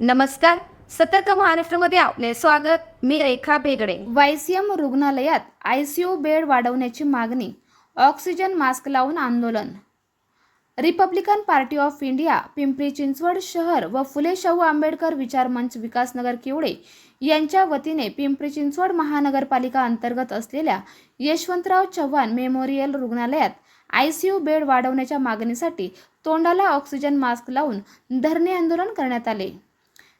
नमस्कार. सतर्क महाराष्ट्रामध्ये आपले स्वागत. मी रेखा बेगडे वायसीएम रुग्णालयात आयसीयू बेड वाढवण्याची मागणी ऑक्सिजन मास्क लावून आंदोलन. Republican party of India Pimpri Chinchwad शहर व फुले शाहू आंबेडकर विचार मंच विकासनगर किवडे यांच्या वतीने पिंपरी चिंचवड महानगरपालिका अंतर्गत असलेल्या यशवंतराव चव्हाण मेमोरियल रुग्णालयात आयसीयू बेड वाढवण्याच्या मागणीसाठी तोंडाला ऑक्सिजन मास्क लावून धरणे आंदोलन करण्यात आले.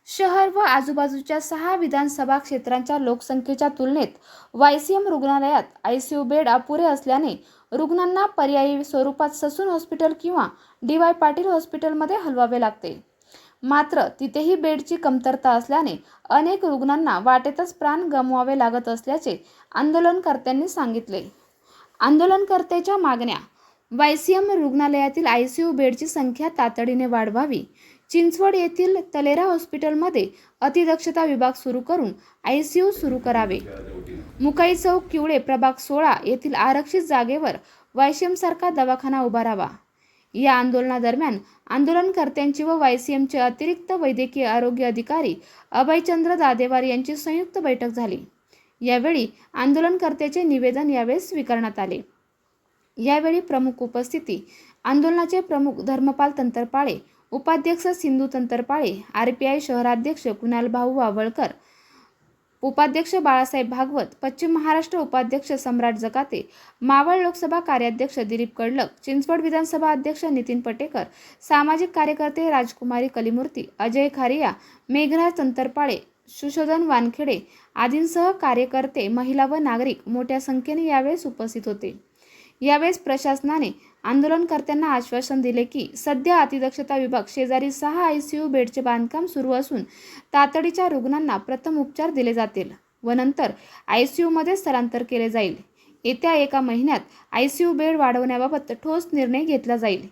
शहर व आजूबाजूच्या सहा विधानसभा क्षेत्रांच्या लोकसंख्येच्या तुलनेत वायसीएम रुग्णालयात आयसीयू बेड अपुरे असल्याने रुग्णांना पर्यायी स्वरूपात ससून हॉस्पिटल किंवा डी वाय पाटील हॉस्पिटलमध्ये हलवावे लागते. मात्र तिथेही बेडची कमतरता असल्याने अनेक रुग्णांना वाटेतच प्राण गमवावे लागत असल्याचे आंदोलनकर्त्यांनी सांगितले. आंदोलनकर्त्याच्या मागण्या वायसीएम रुग्णालयातील आयसीयू बेडची संख्या तातडीने वाढवावी चिंचवड येथील तलेरा हॉस्पिटलमध्ये अतिदक्षता विभाग सुरू करून आय सी यू सुरू करावे. मुकाई चौक किवळे प्रभाग सोळा येथील आरक्षित जागेवर वायसीएमसारखा दवाखाना उभारावा या आंदोलनादरम्यान आंदोलनकर्त्यांची व वायसीएमचे अतिरिक्त वैद्यकीय आरोग्य अधिकारी अभयचंद्र दादेवार यांची संयुक्त बैठक झाली. यावेळी आंदोलनकर्त्याचे निवेदन यावेळी स्वीकारण्यात आले. यावेळी प्रमुख उपस्थिती आंदोलनाचे प्रमुख धर्मपाल तंतरपाळे उपाध्यक्ष Sindhu Tantarpale R P I शहराध्यक्ष कुणाल भाऊ वावळकर उपाध्यक्ष बाळासाहेब भागवत पश्चिम महाराष्ट्र उपाध्यक्ष सम्राट जकाते मावळ लोकसभा कार्याध्यक्ष दिलीप कडलक चिंचवड विधानसभा अध्यक्ष नितीन पटेकर सामाजिक कार्यकर्ते राजकुमारी कलिमूर्ती अजय खारिया मेघराज तंतरपाळे सुशोधन वानखेडे आदींसह कार्यकर्ते महिला व नागरिक मोठ्या संख्येने यावेळेस उपस्थित होते. यावेळेस प्रशासनाने आंदोलनकर्त्यांना आश्वासन दिले की सध्या अतिदक्षता विभाग शेजारी सहा आयसीयू बेडचे बांधकाम सुरू असून तातडीच्या रुग्णांना प्रथम उपचार दिले जातील व नंतर आयसीयूमध्ये स्थलांतर केले जाईल. येत्या एका महिन्यात आयसीयू बेड वाढवण्याबाबत ठोस निर्णय घेतला जाईल.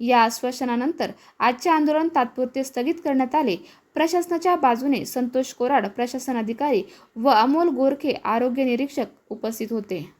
या आश्वासनानंतर आजचे आंदोलन तात्पुरते स्थगित करण्यात आले. प्रशासनाच्या बाजूने संतोष कोराड प्रशासन अधिकारी व अमोल गोरखे आरोग्य निरीक्षक उपस्थित होते.